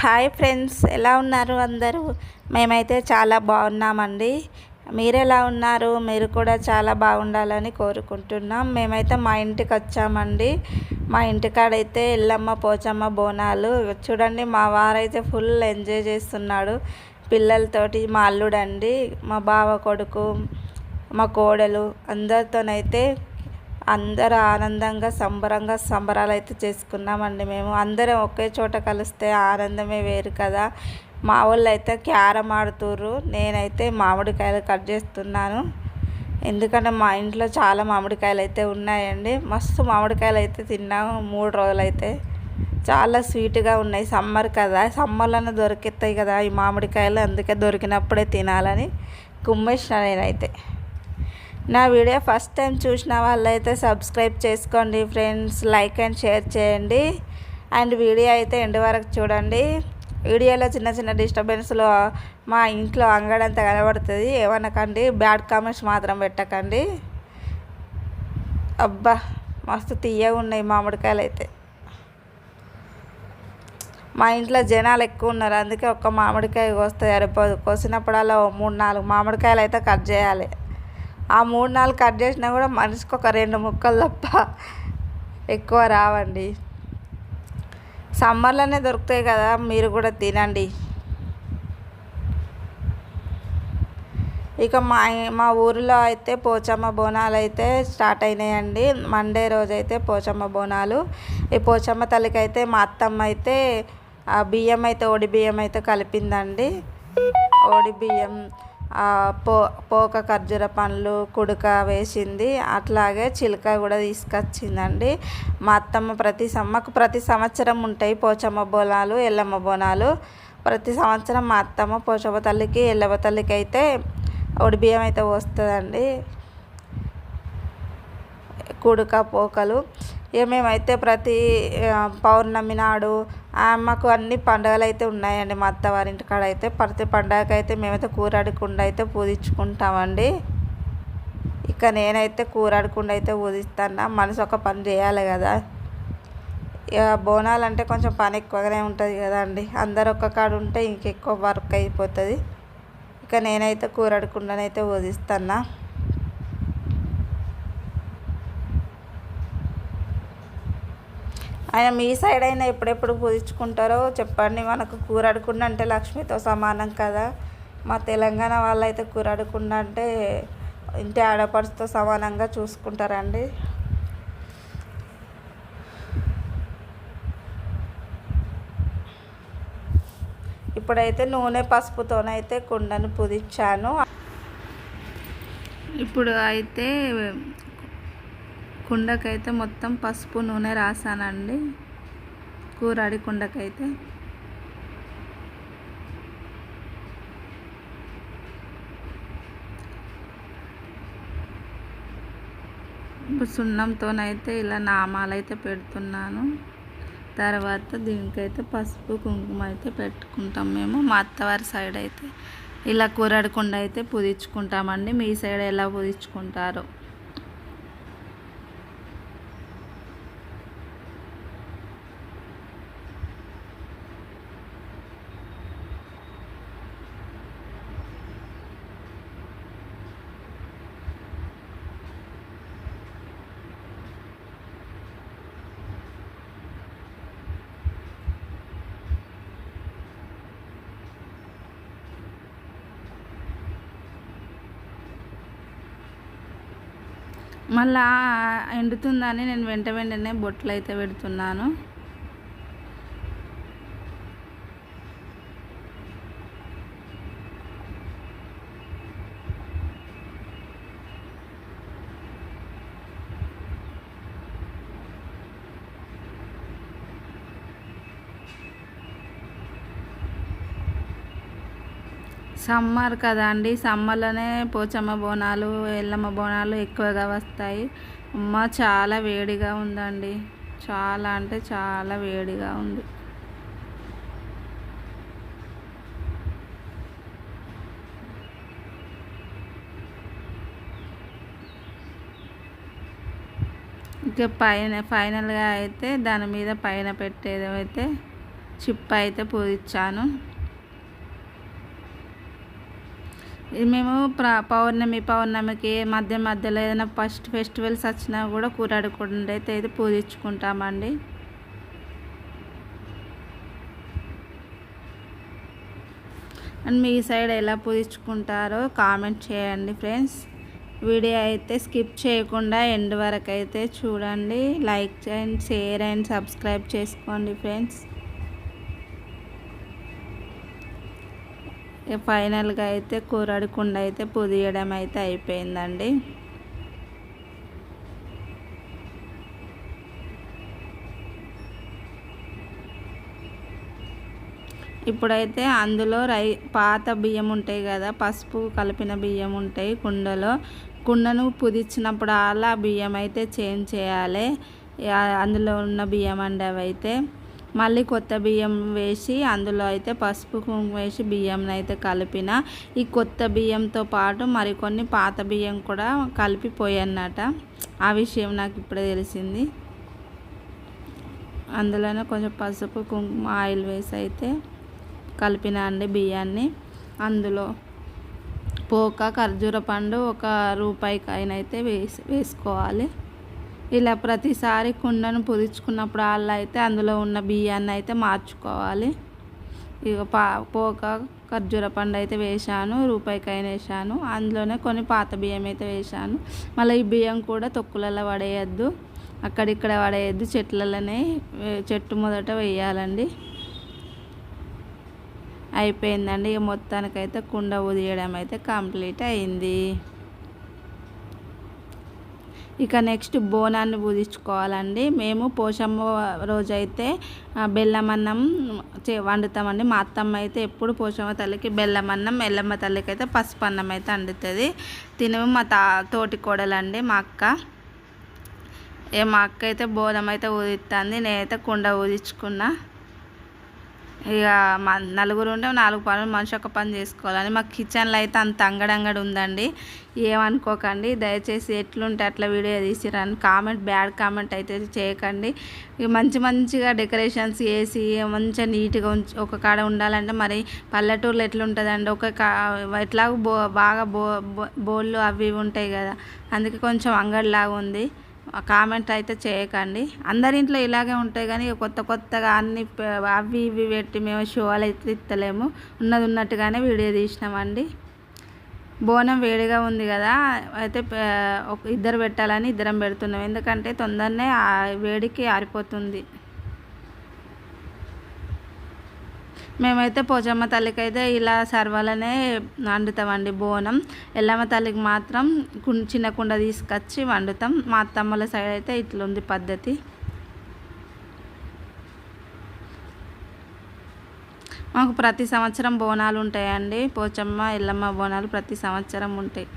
Hi friends ఎలా ఉన్నారు అందరూ? మేమైతే చాలా బాగున్నామండి. మీరు ఎలా ఉన్నారు? మీరు కూడా చాలా బాగుండాలని కోరుకుంటున్నాం. మేమైతే మా ఇంటికి వచ్చామండి. మా ఇంటికాడైతే ఎల్లమ్మ పోచమ్మ బోనాలు. చూడండి మా వారైతే ఫుల్ ఎంజాయ్ చేస్తున్నాడు. పిల్లలతోటి మా అల్లుడండి మా బావ కొడుకు మా కోడలు అందరితోనైతే అందరూ ఆనందంగా సంబరంగా సంబరాలు అయితే చేసుకున్నామండి మేము. అందరం ఒకే చోట కలిస్తే ఆనందమే వేరు కదా. మా వాళ్ళు అయితే క్యారం ఆడుతుర్రు. నేనైతే మామిడికాయలు కట్ చేస్తున్నాను. ఎందుకంటే మా ఇంట్లో చాలా మామిడికాయలు అయితే ఉన్నాయండి. మస్తు మామిడికాయలు అయితే తిన్నాము మూడు రోజులు అయితే చాలా స్వీట్గా ఉన్నాయి. సమ్మర్ కదా. సమ్మర్లోనే దొరికిస్తాయి కదా ఈ మామిడికాయలు. అందుకే దొరికినప్పుడే తినాలని కుమ్మేసిన నేనైతే. నా వీడియో ఫస్ట్ టైం చూసిన వాళ్ళైతే సబ్స్క్రైబ్ చేసుకోండి ఫ్రెండ్స్ లైక్ అండ్ షేర్ చేయండి. అండ్ వీడియో అయితే ఎండ్ వరకు చూడండి. వీడియోలో చిన్న చిన్న డిస్టర్బెన్స్లో మా ఇంట్లో అంగడంతా కనబడుతుంది. ఏమనకండి బ్యాడ్ కామెంట్స్ మాత్రం పెట్టకండి. అబ్బా మస్తు తీయగా ఉన్నాయి మామిడికాయలు అయితే. మా ఇంట్లో జనాలు ఎక్కువ ఉన్నారు. అందుకే ఒక్క మామిడికాయ కోస్తే సరిపోదు. కోసినప్పుడల్లా మూడు నాలుగు మామిడికాయలు అయితే కట్ చేయాలి. ఆ మూడు నాలుగు కట్ చేసినా కూడా మనిషికి ఒక రెండు ముక్కలు తప్ప ఎక్కువ రావండి. సమ్మర్లోనే దొరుకుతాయి కదా మీరు కూడా తినండి. ఇక మా మా ఊరిలో అయితే పోచమ్మ బోనాలు అయితే స్టార్ట్ అయినాయండి. మండే రోజు అయితే పోచమ్మ బోనాలు. ఈ పోచమ్మ తల్లికి అయితే మా అత్తమ్మ అయితే ఆ బియ్యం అయితే ఒడి బియ్యం అయితే కలిపిందండి. ఓడి బియ్యం. పో పోక ఖర్జూర పండ్లు కుడుక వేసింది. అట్లాగే చిలక కూడా తీసుకొచ్చిందండి. మా అత్తమ్మ ప్రతి సమ్మకు ప్రతి సంవత్సరం ఉంటాయి పోచమ్మ బోనాలు ఎల్లమ్మ బోనాలు. ప్రతి సంవత్సరం మా అత్తమ్మ పోచమ్మ తల్లికి ఎల్లమ్మ తల్లికి అయితే బియ్యం అయితే వస్తుందండి కుడుక పోకలు. ఇక మేమైతే ప్రతి పౌర్ణమి నాడు మాకు అన్ని పండుగలు అయితే ఉన్నాయండి. మా అత్తవారింటి కాడ అయితే ప్రతి పండగకి అయితే మేమైతే కూరడకుండా అయితే పూజించుకుంటామండి. ఇక నేనైతే కూరాడకుండా అయితే పూజిస్తాను మనసు ఒక పని చేయాలి కదా. ఇక బోనాలు అంటే కొంచెం పని ఎక్కువగానే ఉంటుంది కదండి. అందరు ఒక్క కాడ ఉంటే ఇంకెక్కువ వర్క్ అయిపోతుంది. ఇక నేనైతే కూరడకుండానైతే పూజిస్తాను ఆయన మీ సైడ్ అయినా ఎప్పుడెప్పుడు పూజించుకుంటారో చెప్పండి. మనకు కూరడకుండా అంటే లక్ష్మితో సమానం కదా. మా తెలంగాణ వాళ్ళైతే కూరడకుండా అంటే ఇంటి ఆడపడుచుతో సమానంగా చూసుకుంటారండి. ఇప్పుడైతే నూనె పసుపుతోనైతే కుండను పుదిచ్చాను. ఇప్పుడు అయితే కుండకైతే మొత్తం పసుపు నూనె రాసానండి. కూరాడి కుండకైతే. ఇప్పుడు సున్నంతోనైతే ఇలా నామాలు అయితే పెడుతున్నాను. తర్వాత దీనికైతే పసుపు కుంకుమ అయితే పెట్టుకుంటాం మేము. మా అత్తవారి సైడ్ అయితే ఇలా కూరడకుండా అయితే పుదించుకుంటామండి మీ సైడ్ ఎలా పుదించుకుంటారో మళ్ళా ఎండుతుందని నేను వెంట వెంటనే బొట్లు అయితే పెడుతున్నాను. సమ్మర్ కదా అండి. సమ్మర్లోనే పోచమ్మ బోనాలు ఎల్లమ్మ బోనాలు ఎక్కువగా వస్తాయి. అమ్మ చాలా వేడిగా ఉందండి. చాలా అంటే చాలా వేడిగా ఉంది. ఇక పైన ఫైనల్గా అయితే దాని మీద పైన పెట్టేది అయితే చిప్ప అయితే పూజించాను ఇది మేము ప్ర పౌర్ణమి పౌర్ణమికి మధ్య మధ్యలో ఏదైనా ఫస్ట్ ఫెస్టివల్స్ వచ్చినా కూడా కూరాడకుండా అయితే ఇది పూజించుకుంటామండి. అండ్ మీ సైడ్ ఎలా పూజించుకుంటారో కామెంట్ చేయండి ఫ్రెండ్స్. వీడియో అయితే స్కిప్ చేయకుండా ఎండ్ వరకు అయితే చూడండి. Like and share and subscribe చేసుకోండి ఫ్రెండ్స్. ఫైనల్గా అయితే కూరడకుండా అయితే పుదియడం అయితే అయిపోయిందండి. ఇప్పుడైతే అందులో రై పాత బియ్యం ఉంటాయి కదా పసుపు కలిపిన బియ్యం ఉంటాయి కుండలో. కుండను పుదిచ్చినప్పుడు అలా బియ్యం అయితే చేంజ్ చేయాలి. అందులో ఉన్న బియ్యం అండి అవైతే. మళ్ళీ కొత్త బియ్యం వేసి అందులో అయితే పసుపు కుంకుమ వేసి బియ్యం అయితే ఈ కొత్త బియ్యంతో పాటు మరికొన్ని పాత బియ్యం కూడా కలిపి పోయన్నట. ఆ విషయం నాకు ఇప్పుడే తెలిసింది. అందులోనే కొంచెం పసుపు కుంకుమ ఆయిల్ వేసి అయితే కలిపిన అండి బియ్యాన్ని. అందులో పోక ఖర్జూర పండు ఒక రూపాయికి అయినైతే వేసి వేసుకోవాలి. ఇలా ప్రతిసారి కుండను పుదించుకున్నప్పుడు వాళ్ళు అయితే అందులో ఉన్న బియ్యాన్ని అయితే మార్చుకోవాలి. ఇక పా పోక ఖర్జూర పండు అయితే వేశాను రూపాయికైనా వేసాను అందులోనే కొన్ని పాత బియ్యం అయితే వేశాను. మళ్ళీ ఈ బియ్యం కూడా తొక్కులలో పడేయద్దు అక్కడిక్కడ పడేయద్దు చెట్లలోనే చెట్టు మొదట వేయాలండి. అయిపోయిందండి ఇక మొత్తానికైతే కుండ ఉదియడం అయితే కంప్లీట్ అయింది. ఇక నెక్స్ట్ బోనాన్ని పూజించుకోవాలండి. మేము పోషమ్మ రోజైతే బెల్లం అన్నం చే వండుతామండి. మా అత్తమ్మ అయితే ఎప్పుడు పోషమ్మ తల్లికి బెల్లం అన్నం ఎల్లమ్మ తల్లికి అయితే పసుపు అన్నం అయితే వండుతుంది. తినము మా తా తోటి కోడలండి మా అక్క. ఏ మా అక్క అయితే బోనం అయితే ఊదిస్తుంది నేనైతే కుండ ఊదించుకున్నా ఇక నలుగురు ఉంటే నాలుగు పనులు మనిషి ఒక పని చేసుకోవాలని. మా కిచెన్లో అయితే అంత అంగడంగడి ఉందండి. ఏమనుకోకండి. దయచేసి ఎట్లుంటే అట్లా వీడియో తీసిరని కామెంట్ బ్యాడ్ కామెంట్ అయితే చేయకండి. ఇక మంచి మంచిగా డెకరేషన్స్ వేసి మంచిగా నీట్గా ఉంచి ఒక కాడ ఉండాలంటే మరి పల్లెటూరులో ఎట్లుంటుందండి? ఒక కా ఎట్లాగో బో బాగా బో బోళ్ళు అవి ఇవి ఉంటాయి కదా. అందుకే కొంచెం అంగడిలాగా ఉంది కామెంట్ అయితే చేయకండి. అందరింట్లో ఇలాగే ఉంటాయి కానీ కొత్త కొత్తగా అన్ని అవి ఇవి పెట్టి మేము షోలు అయితే ఇస్తలేము ఉన్నది ఉన్నట్టుగానే వీడియో తీసినామండి. బోనం వేడిగా ఉంది కదా అయితే ఒక ఇద్దరు పెట్టాలని ఇద్దరం పెడుతున్నాం. ఎందుకంటే తొందరనే వేడికి ఆరిపోతుంది. మేమైతే పోచమ్మ తల్లికి అయితే ఇలా సర్వాలనే వండుతామండి బోనం. ఎల్లమ్మ తల్లికి మాత్రం చిన్న కుండ తీసుకొచ్చి వండుతాం. మా అత్తమ్మల సైడ్ అయితే ఇట్లుంది పద్ధతి. మాకు ప్రతి సంవత్సరం బోనాలు ఉంటాయండి. పోచమ్మ ఎల్లమ్మ బోనాలు ప్రతి సంవత్సరం ఉంటాయి.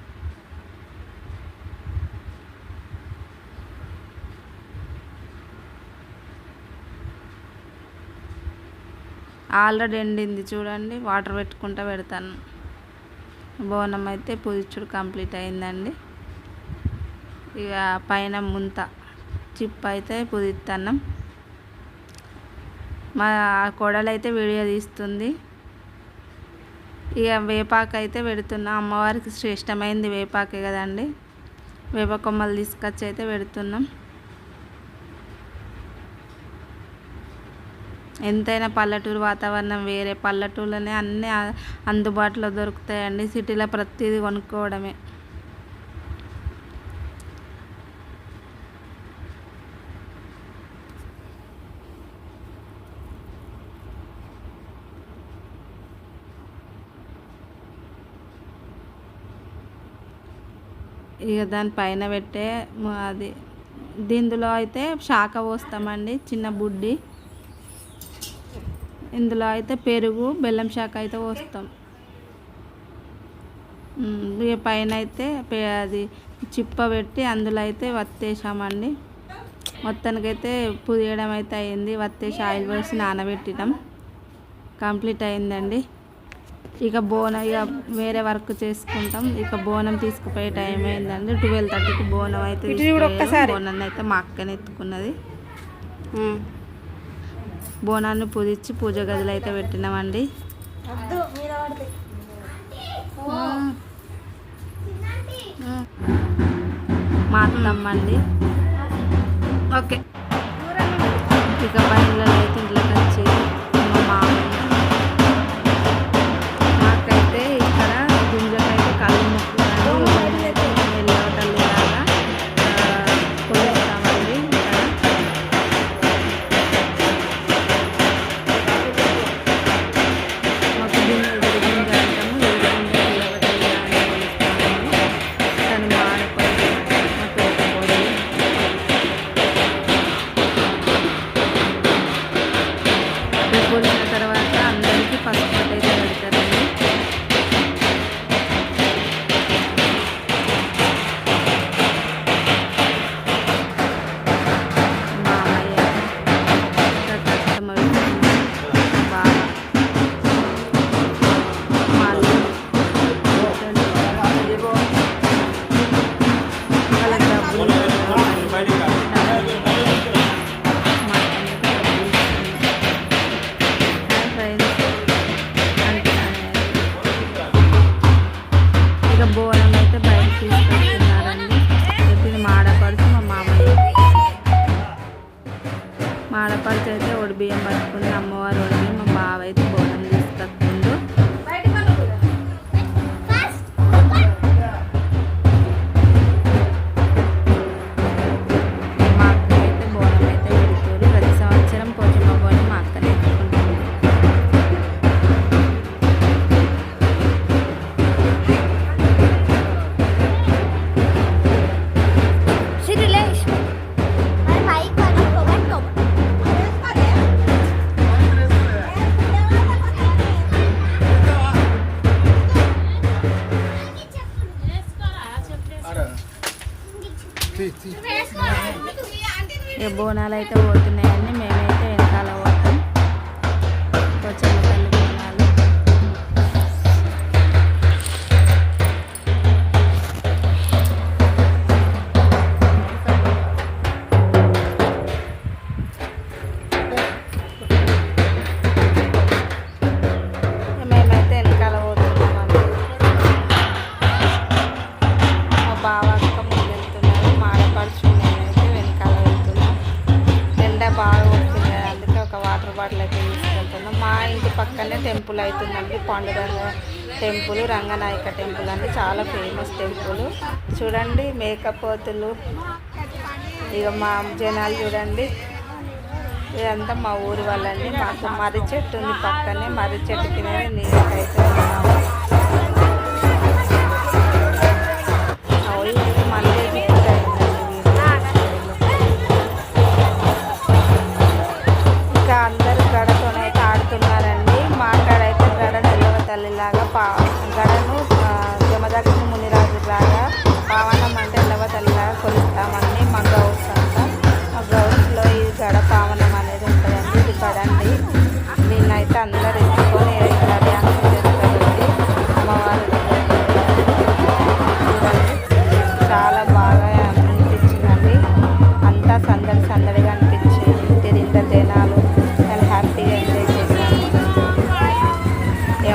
ఆల్రెడీ ఎండింది చూడండి వాటర్ పెట్టుకుంటూ పెడతాను. బోనం అయితే పుదిచ్చుడు కంప్లీట్ అయిందండి. ఇక పైన ముంత చిప్ అయితే పుదిస్తున్నాం మా కోడలైతే వీడియో తీస్తుంది. ఇక వేపాకు అయితే పెడుతున్నాం. అమ్మవారికి శ్రేష్టమైంది వేపాకే కదండి. వేప కొమ్మలు తీసుకొచ్చి అయితే పెడుతున్నాం. ఎంతైనా పల్లెటూరు వాతావరణం వేరే. పల్లెటూరులోనే అన్నీ అందుబాటులో దొరుకుతాయండి. సిటీలో ప్రతిదీ కొనుక్కోవడమే. ఇక దానిపైన పెట్టే అది. దీనిలో అయితే శాఖ పోస్తామండి చిన్న బుడ్డి. ఇందులో అయితే పెరుగు బెల్లం శాఖ అయితే పోస్తాం. ఇక పైన అయితే అది చిప్ప పెట్టి అందులో అయితే వత్తేసామండి. మొత్తానికైతే పుదియడం అయితే అయింది. వత్తేసి ఆయిల్ వేసి నానబెట్టడం కంప్లీట్ అయిందండి. ఇక బోనం ఇక వేరే వర్క్ చేసుకుంటాం. ఇక బోనం తీసుకుపోయే టైం అయిందండి. ట్వెల్వ్ థర్టీకి బోనం అయితే బోనం అయితే మా అక్కనే ఎత్తుకున్నది. బోనాన్ని పూజించి పూజ గదిలో అయితే పెట్టినామండి. మాట్లాడమ్మండి ఓకే. ఇక బయలుదేరి అయితే ఇంట్లోకి వచ్చి మా మామ బోనాలు అయితే పోతున్నాయని మేము వాటిలోకి తీసుకెళ్తున్నాం. మా ఇంటి పక్కనే టెంపుల్ అవుతుందండి పాండురంగ టెంపుల్ రంగనాయక టెంపుల్ అండి. చాలా ఫేమస్ టెంపుల్. చూడండి మేకపోతులు ఇక మా జనాలు చూడండి. ఇదంతా మా ఊరు వాళ్ళండి. మాకు మర్రి చెట్టు ఉంది పక్కనే. మర్రి చెట్టు కింద నీళ్ళకైతే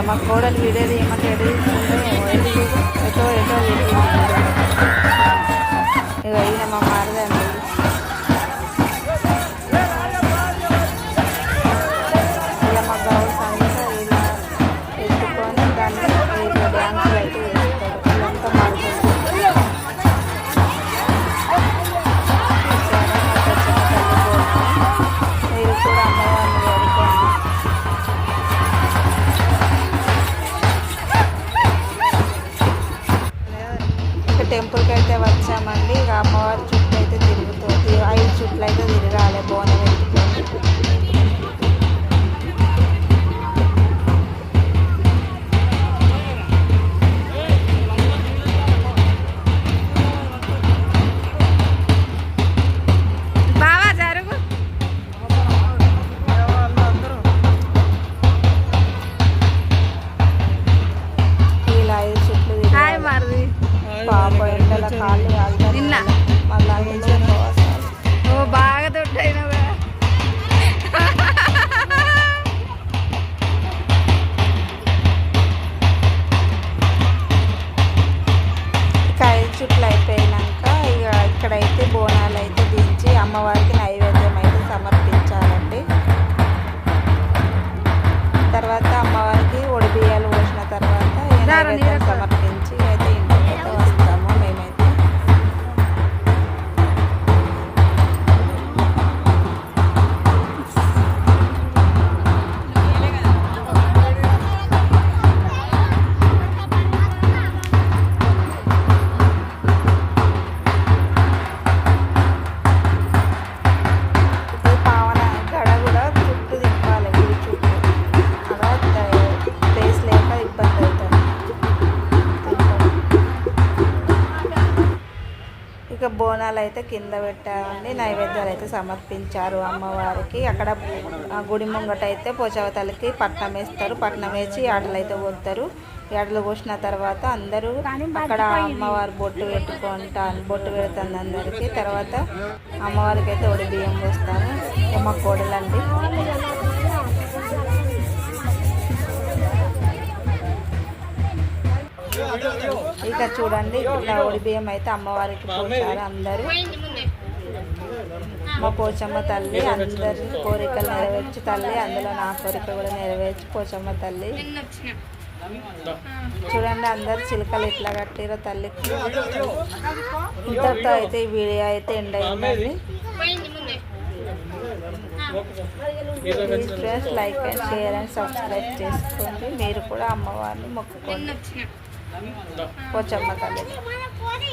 మా కోడలు వీడేది ఏమంటే ఎటో ఎటో ఇక ఈయన మా మారదే Clara. ఇక బోనాలు అయితే కింద పెట్టామండి. నైవేద్యాలు అయితే సమర్పించారు అమ్మవారికి. అక్కడ గుడి ముంగట అయితే పోచవతలకి పట్నం వేస్తారు. పట్నం వేసి ఆటలు అయితే పోతారు. ఎడలు పోసిన తర్వాత అందరూ అక్కడ అమ్మవారు బొట్టు పెట్టుకుంటా బొట్టు పెడుతుంది అందరికీ. తర్వాత అమ్మవారికి అయితే ఒడి బియ్యం పోస్తాను. మా కోడలండి. ఇక చూడండి ఇట్లా ఒడి బియ్యం అయితే అమ్మవారికి పోసారు అందరూ. మా పోచమ్మ తల్లి అందరి కోరికలు నెరవేర్చి తల్లి అందులో నా కోరిక కూడా నెరవేర్చి పోచమ్మ తల్లి. చూడండి అందరు చిలుకలు ఇట్లా కట్టిరో తల్లికి ఇంతటితో అయితే ఈ వీడియో అయితే ఎండ్ అయిందండి. Please friends like and share and subscribe చేసుకోండి. మీరు కూడా అమ్మవారిని మొక్కుకోండి. పోచమ్మ తల్లి మన పోనీ